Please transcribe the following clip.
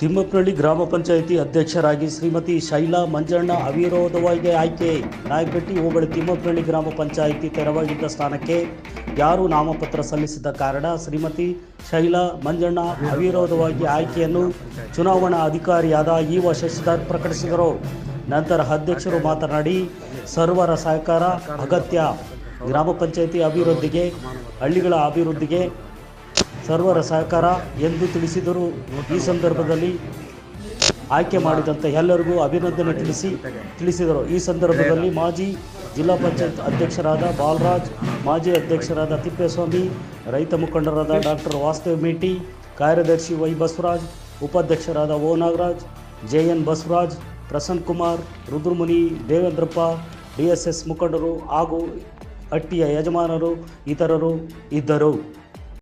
ತಿಮ್ಮಪ್ಪನಹಳ್ಳಿ ಗ್ರಾಮ ಪಂಚಾಯಿತಿ ಅಧ್ಯಕ್ಷರಾಗಿ ಶ್ರೀಮತಿ ಶೈಲಾ ಮಂಜಣ್ಣ ಅವಿರೋಧವಾಗಿ ಆಯ್ಕೆ. ನಾಯಕಟ್ಟಿ ಹೋಬಳಿ ತಿಮ್ಮಪ್ಪನಹಳ್ಳಿ ಗ್ರಾಮ ಪಂಚಾಯಿತಿ ತೆರವಾಗಿದ್ದ ಸ್ಥಾನಕ್ಕೆ ಯಾರು ನಾಮಪತ್ರ ಸಲ್ಲಿಸಿದ ಕಾರಣ ಶ್ರೀಮತಿ ಶೈಲಾ ಮಂಜಣ್ಣ ಅವಿರೋಧವಾಗಿ ಆಯ್ಕೆಯನ್ನು ಚುನಾವಣಾ ಅಧಿಕಾರಿಯಾದ ಈ ವ ಶಶಿಧರ್ ಪ್ರಕಟಿಸಿದರು. ನಂತರ ಅಧ್ಯಕ್ಷರು ಮಾತನಾಡಿ, ಸರ್ವರ ಸಹಕಾರ ಅಗತ್ಯ. ಗ್ರಾಮ ಪಂಚಾಯಿತಿ ಅಭಿವೃದ್ಧಿಗೆ, ಹಳ್ಳಿಗಳ ಅಭಿವೃದ್ಧಿಗೆ ಸರ್ವರ ಸಹಕಾರ ಎಂದು ತಿಳಿಸಿದರು. ಈ ಸಂದರ್ಭದಲ್ಲಿ ಆಯ್ಕೆ ಮಾಡಿದಂಥ ಎಲ್ಲರಿಗೂ ಅಭಿನಂದನೆ ತಿಳಿಸಿ ತಿಳಿಸಿದರು. ಈ ಸಂದರ್ಭದಲ್ಲಿ ಮಾಜಿ ಜಿಲ್ಲಾ ಪಂಚಾಯತ್ ಅಧ್ಯಕ್ಷರಾದ ಬಾಲರಾಜ್, ಮಾಜಿ ಅಧ್ಯಕ್ಷರಾದ ತಿಪ್ಪೇಸ್ವಾಮಿ, ರೈತ ಮುಖಂಡರಾದ ಡಾಕ್ಟರ್ ವಾಸುದೇವ್ ಮೇಟಿ, ಕಾರ್ಯದರ್ಶಿ ವೈ ಬಸವರಾಜ್, ಉಪಾಧ್ಯಕ್ಷರಾದ O Nagaraj J N Basavaraj, Prasanna Kumar, Rudramuni, Devendrappa, D S S ಮುಖಂಡರು ಹಾಗೂ ಹಟ್ಟಿಯ ಯಜಮಾನರು, ಇತರರು ಇದ್ದರು.